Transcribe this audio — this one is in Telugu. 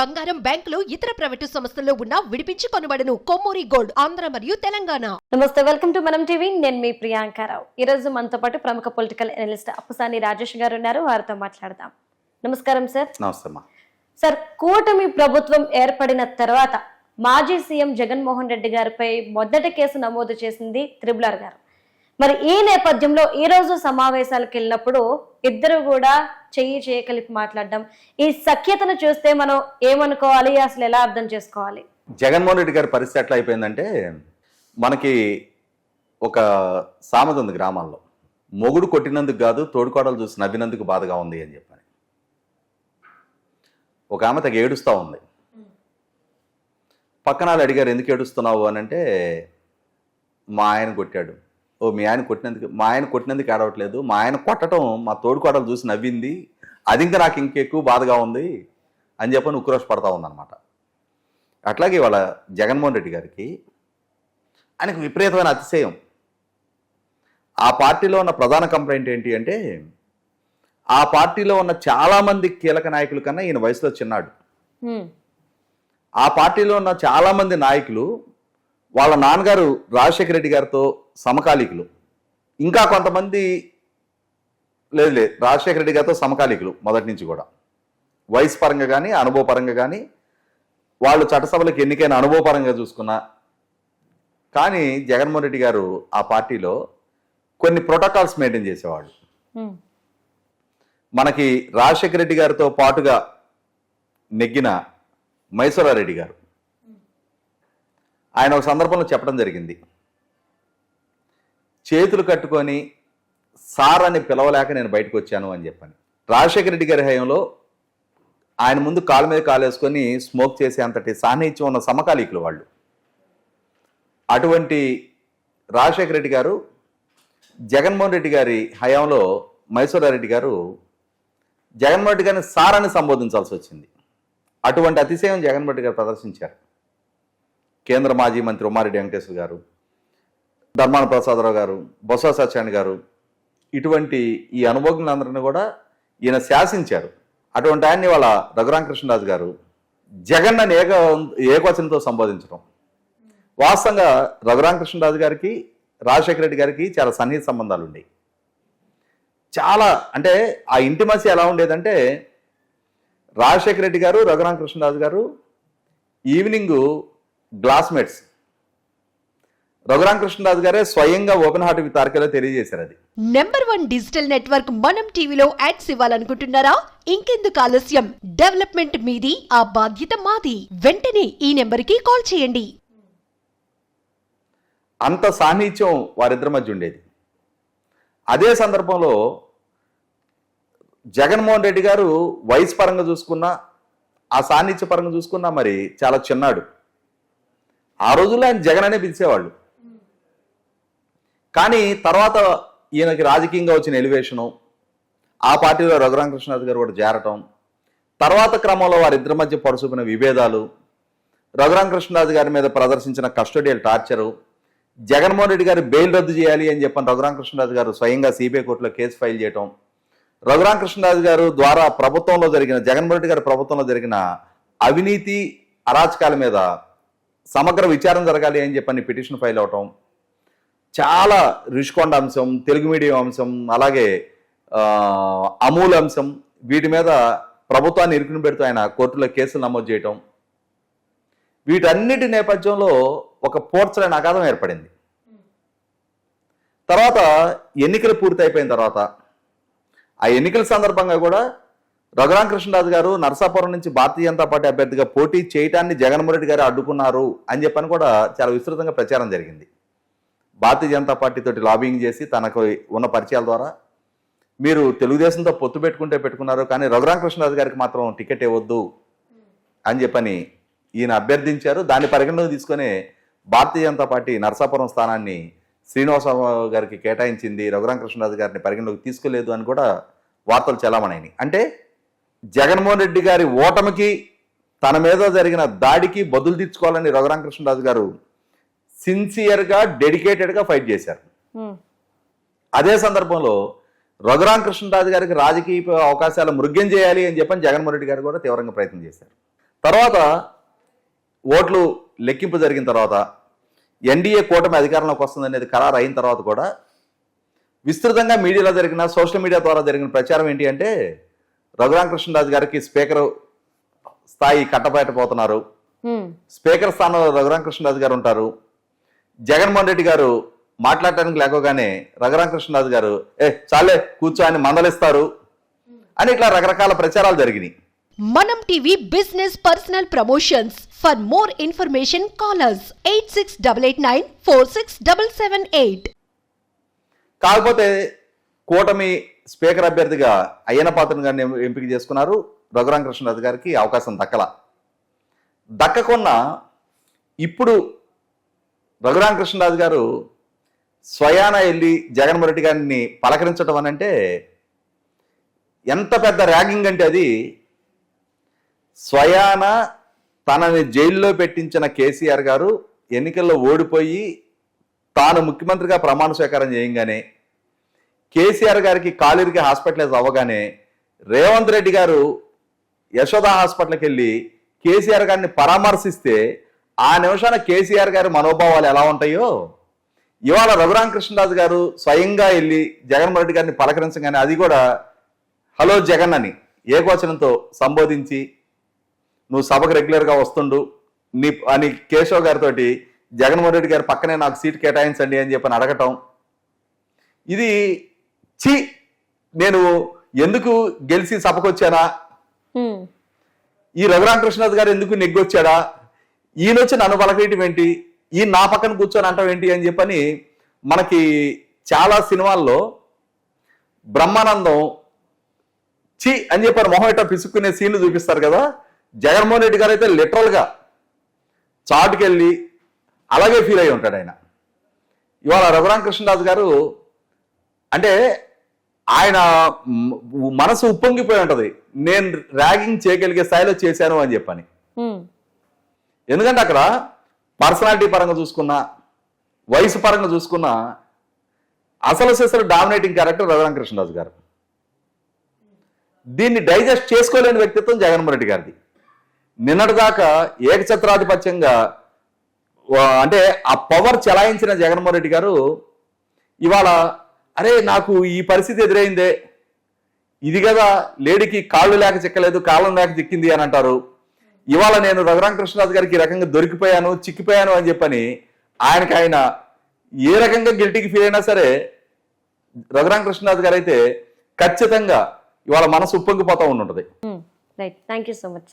బంగారం బ్యాంకులు ఇతర ప్రైవేటు సంస్థల్లో ఉన్న విడిపించి కొనబడను. కొమ్మూరి గోల్డ్ ఆంధ్ర మరియు తెలంగాణ. నమస్తే వెల్కమ్ టు మనం టీవీ. నేను మీ ప్రియాంకారావు ఈ రోజు మనతో పాటు ప్రముఖ పొలిటికల్ అనలిస్ట్ అప్పసాని రాజేష్ గారు ఉన్నారు. వారితో మాట్లాడదాం. నమస్కారం సార్. నమస్తే సార్ కూటమి ప్రభుత్వం ఏర్పడిన తర్వాత మాజీ సీఎం జగన్మోహన్ రెడ్డి గారిపై మొదటి కేసు నమోదు చేసింది త్రిబులర్ గారు. మరి ఈ నేపథ్యంలో ఈ రోజు సమావేశాలకు వెళ్ళినప్పుడు ఇద్దరు కూడా చెయ్యి చేయి కలిపి మాట్లాడడం ఈ సఖ్యతను చూస్తే మనం ఏమనుకోవాలి? అసలు ఎలా అర్థం చేసుకోవాలి? జగన్మోహన్ రెడ్డి గారి పరిస్థితి ఎట్లా అయిపోయిందంటే మనకి ఒక సామెత ఉంది గ్రామాల్లో. మొగుడు కొట్టినందుకు కాదు తోడుకోడలు చూసి నవ్వినందుకు బాధగా ఉంది అని చెప్పని. ఒక ఆమె తగ్గ ఏడుస్తూ ఉంది. పక్కన వాళ్ళు అడిగారు ఎందుకు ఏడుస్తున్నావు? అని అంటే మా ఆయన కొట్టాడు. ఓ మీ ఆయన కొట్టినందుకు మా ఆయన కొట్టినందుకు ఏడవట్లేదు. మా ఆయన కొట్టడం మా తోడుకోడలు చూసి నవ్వింది. అది ఇంకా నాకు ఇంకెక్కువ బాధగా ఉంది అని చెప్పని ఉక్రోష్ పడతా ఉందన్నమాట. అట్లాగే వాళ్ళ జగన్మోహన్ రెడ్డి గారికి ఆయనకు విపరీతమైన అతిశయం. ఆ పార్టీలో ఉన్న ప్రధాన కంప్లైంట్ ఏంటి అంటే ఆ పార్టీలో ఉన్న చాలామంది కీలక నాయకుల కన్నా ఈయన వయసులో చిన్నాడు. ఆ పార్టీలో ఉన్న చాలామంది నాయకులు వాళ్ళ నాన్నగారు రాజశేఖర రెడ్డి గారితో సమకాలీకులు. ఇంకా కొంతమంది లేదు లేదు రాజశేఖర రెడ్డి గారితో సమకాలీకులు మొదటి నుంచి కూడా. వయసు పరంగా కానీ అనుభవపరంగా కానీ వాళ్ళు చట్టసభలకు ఎన్నికైన అనుభవపరంగా చూసుకున్నా. కానీ జగన్మోహన్ రెడ్డి గారు ఆ పార్టీలో కొన్ని ప్రోటోకాల్స్ మెయింటైన్ చేసేవాళ్ళు. మనకి రాజశేఖర రెడ్డి గారితో పాటుగా నెగ్గిన మైసూరారెడ్డి గారు. ఆయన ఒక సందర్భంలో చెప్పడం జరిగింది. చేతులు కట్టుకొని సార్ అని పిలవలేక నేను బయటకు వచ్చాను అని చెప్పని. రాజశేఖర రెడ్డి గారి హయాంలో ఆయన ముందు కాలు మీద కాలు వేసుకొని స్మోక్ చేసే అంతటి సాన్నిహిత్యం ఉన్న సమకాలీకులు వాళ్ళు. అటువంటి రాజశేఖర రెడ్డి గారు జగన్మోహన్ రెడ్డి గారి హయాంలో మైసూరారెడ్డి గారు జగన్మోహన్ రెడ్డి గారిని సార్ అని సంబోధించాల్సి వచ్చింది. అటువంటి అతిశయం జగన్మోహన్ రెడ్డి గారు ప్రదర్శించారు. కేంద్ర మాజీ మంత్రి ఉమారెడ్డి వెంకటేశ్వర గారు ధర్మాన ప్రసాదరావు గారు బొత్స సత్యాన్ని గారు ఇటువంటి ఈ అనుభవజ్ఞులందరినీ కూడా ఈయన శాసించారు. అటువంటి ఆయన్ని వాళ్ళ రఘురామకృష్ణరాజు గారు జగన్ అని ఏక ఏకవచనంతో సంబోధించడం. వాస్తవంగా రఘురామకృష్ణరాజు గారికి రాజశేఖర రెడ్డి గారికి చాలా సన్నిహిత సంబంధాలు ఉండేవి చాలా అంటే ఆ ఇంటిమసి ఎలా ఉండేదంటే రాజశేఖర రెడ్డి గారు రఘురామకృష్ణరాజు గారు ఈవినింగ్ గ్లాస్మేట్స్ రఘురామకృష్ణరాజు గారే స్వయంగా ఓపెన్ హార్ట్ విత్ తారకలో తెలియజేశారు అది. నెంబర్ వన్ డిజిటల్ నెట్వర్క్ మనం టీవీలో యాడ్స్ ఇవ్వాలనుకుంటున్నారా? ఇంకెందుకు ఆలస్యం? డెవలప్మెంట్ మీది ఆ బాధ్యత మాది. వెంటనే ఈ నెంబర్కి కాల్ చేయండి. అంత సాన్నిహిత్యం వారిద్దరి మధ్య ఉండేది. అదే సందర్భంలో జగన్మోహన్ రెడ్డి గారు వయసు పరంగా చూసుకున్నా ఆ సాన్నిధ్య పరంగా చూసుకున్నా మరి చాలా చిన్నాడు. ఆ రోజుల్లో ఆయన జగన్ అనే పిలిచేవాళ్ళు. కానీ తర్వాత ఈయనకి రాజకీయంగా వచ్చిన ఎలివేషను ఆ పార్టీలో రఘురామకృష్ణరాజు గారు కూడా చేరటం తర్వాత క్రమంలో వారిద్దరి మధ్య పరుచుకున్న విభేదాలు రఘురామకృష్ణరాజు గారి మీద ప్రదర్శించిన కస్టోడియల్ టార్చరు జగన్మోహన్ రెడ్డి గారు బెయిల్ రద్దు చేయాలి అని చెప్పని రఘురామకృష్ణరాజు గారు స్వయంగా సిబిఐ కోర్టులో కేసు ఫైల్ చేయటం రఘురామకృష్ణరాజు గారు ద్వారా ప్రభుత్వంలో జరిగిన జగన్మోహన్ రెడ్డి గారి ప్రభుత్వంలో జరిగిన అవినీతి అరాచకాల మీద సమగ్ర విచారణ జరగాలి అని చెప్పని పిటిషన్ ఫైల్ అవటం చాలా రుషికొండ అంశం తెలుగు మీడియం అంశం అలాగే అమూల్ అంశం వీటి మీద ప్రభుత్వాన్ని ఇరుకుని పెడుతూ ఆయన కోర్టులో కేసులు నమోదు చేయటం వీటన్నిటి నేపథ్యంలో ఒక పోర్చలేని అగాధం ఏర్పడింది. తర్వాత ఎన్నికలు పూర్తి అయిపోయిన తర్వాత ఆ ఎన్నికల సందర్భంగా కూడా రఘురామకృష్ణరాజు గారు నరసాపురం నుంచి భారతీయ జనతా పార్టీ అభ్యర్థిగా పోటీ చేయటాన్ని జగన్మోహన్ రెడ్డి గారు అడ్డుకున్నారు అని చెప్పని కూడా చాలా విస్తృతంగా ప్రచారం జరిగింది. భారతీయ జనతా పార్టీ తోటి లాబింగ్ చేసి తనకు ఉన్న పరిచయాల ద్వారా మీరు తెలుగుదేశంతో పొత్తు పెట్టుకుంటే పెట్టుకున్నారు కానీ రఘురామకృష్ణరాజు గారికి మాత్రం టికెట్ ఇవ్వద్దు అని చెప్పని ఈయన అభ్యర్థించారు. దాన్ని పరిగణలోకి తీసుకొని భారతీయ జనతా పార్టీ నరసాపురం స్థానాన్ని శ్రీనివాసరావు గారికి కేటాయించింది రఘురామకృష్ణరాజు గారిని పరిగణలోకి తీసుకోలేదు అని కూడా వార్తలు చలామణైనాయి. అంటే జగన్మోహన్ రెడ్డి గారి ఓటమికి తన మీద జరిగిన దాడికి బదులు తీర్చుకోవాలని రఘురామకృష్ణరాజు గారు సిన్సియర్గా డెడికేటెడ్గా ఫైట్ చేశారు. అదే సందర్భంలో రఘురామకృష్ణరాజు గారికి రాజకీయ అవకాశాలు మృగ్యం చేయాలి అని చెప్పని జగన్మోహన్ రెడ్డి గారు కూడా తీవ్రంగా ప్రయత్నం చేశారు తర్వాత ఓట్లు లెక్కింపు జరిగిన తర్వాత ఎన్డీఏ కూటమి అధికారంలోకి వస్తుంది అనేది ఖరారు అయిన తర్వాత కూడా విస్తృతంగా మీడియాలో జరిగిన సోషల్ మీడియా ద్వారా జరిగిన ప్రచారం ఏంటి అంటే రఘురామకృష్ణరాజు గారికి స్పీకర్ స్థాయి కట్టబెట్టబోతున్నారు ఉమ్, స్పీకర్ స్థానంలో రఘురామకృష్ణరాజు గారు ఉంటారు. జగన్మోహన్ రెడ్డి గారు మాట్లాడటానికి లేకోగానే రఘురామకృష్ణరాజు గారు ఏ చాలే కూర్చో అని మందలిస్తారు. అని ఇట్లా రకరకాల ప్రచారాలు జరిగినాయి. మనం TV business personal promotions. For more information callers eight six double eight nine four six double seven eight. కాకపోతే కూటమి స్పీకర్ అభ్యర్థిగా అయ్యన పాత్రను గారిని ఎంపిక చేసుకున్నారు రఘురామకృష్ణరాజు గారికి అవకాశం దక్కల. దక్కకున్న ఇప్పుడు రఘురామకృష్ణరాజు గారు స్వయాన వెళ్ళి జగన్మోహన్ రెడ్డి గారిని పలకరించడం అని అంటే ఎంత పెద్ద ర్యాగింగ్ అంటే అది. స్వయాన తనని జైల్లో పెట్టించిన కేసీఆర్ గారు ఎన్నికల్లో ఓడిపోయి తాను ముఖ్యమంత్రిగా ప్రమాణ స్వీకారం చేయంగానే కేసీఆర్ గారికి కాలిరికి హాస్పిటలైజ్ అవ్వగానే రేవంత్ రెడ్డి గారు యశోద హాస్పిటల్కి వెళ్ళి కేసీఆర్ గారిని పరామర్శిస్తే ఆ నిమిషాన కేసీఆర్ గారి మనోభావాలు ఎలా ఉంటాయో? ఇవాళ రఘురామకృష్ణరాజు గారు స్వయంగా వెళ్ళి జగన్మోహన్ రెడ్డి గారిని పలకరించగానే అది కూడా హలో జగన్ అని ఏకవచనంతో సంబోధించి నువ్వు సభకు రెగ్యులర్గా వస్తుండు. నీ అని కేశవ్ గారితో జగన్మోహన్ రెడ్డి గారు పక్కనే నాకు సీట్ కేటాయించండి అని చెప్పని అడగటం. ఇది చి నేను ఎందుకు గెలిచి సభకు వచ్చానా ఉమ్, ఈ రఘురామకృష్ణరాజు గారు ఎందుకు నెగ్గొచ్చాడా? ఈయన వచ్చి నన్ను పలకరియటం ఏంటి? ఈ నా పక్కన కూర్చొని అంటాం ఏంటి అని చెప్పని మనకి చాలా సినిమాల్లో బ్రహ్మానందం చి అని చెప్పని మొహం ఇట్లా పిసుక్కునే సీన్లు చూపిస్తారు కదా? జగన్మోహన్ రెడ్డి గారు అయితే లిటరల్గా చాటుకెళ్ళి అలాగే ఫీల్ అయి ఉంటాడు ఆయన. ఇవాళ రఘురామకృష్ణరాజు గారు అంటే ఆయన మనసు ఉప్పొంగిపోయి ఉంటది. నేను ర్యాగింగ్ చేయగలిగే స్థాయిలో చేశాను అని చెప్పని. ఎందుకంటే అక్కడ పర్సనాలిటీ పరంగా చూసుకున్నా వయసు పరంగా చూసుకున్నా అసలు సిసలు డామినేటింగ్ క్యారెక్టర్ రఘురామకృష్ణరాజు గారు. దీన్ని డైజెస్ట్ చేసుకోలేని వ్యక్తిత్వం జగన్మోహన్ రెడ్డి గారిది. నిన్నటిదాకా ఏకఛత్రాధిపత్యంగా వా- అంటే ఆ పవర్ చెలాయించిన జగన్మోహన్ రెడ్డి గారు ఇవాళ అరే నాకు ఈ పరిస్థితి ఎదురైందే. ఇది కదా లేడీకి కాళ్ళు లేక చిక్కలేదు కాలం లేక చిక్కింది అని అంటారు. ఇవాళ నేను రఘురామకృష్ణరాజు గారికి ఈ రకంగా దొరికిపోయాను చిక్కిపోయాను అని చెప్పని ఆయనకి ఆయన ఏ రకంగా గిల్టీకి ఫీల్ అయినా సరే రఘురామకృష్ణరాజు గారు అయితే ఖచ్చితంగా ఇవాళ మనసు ఉప్పొంగిపోతా ఉండుంటది. Right thank you so much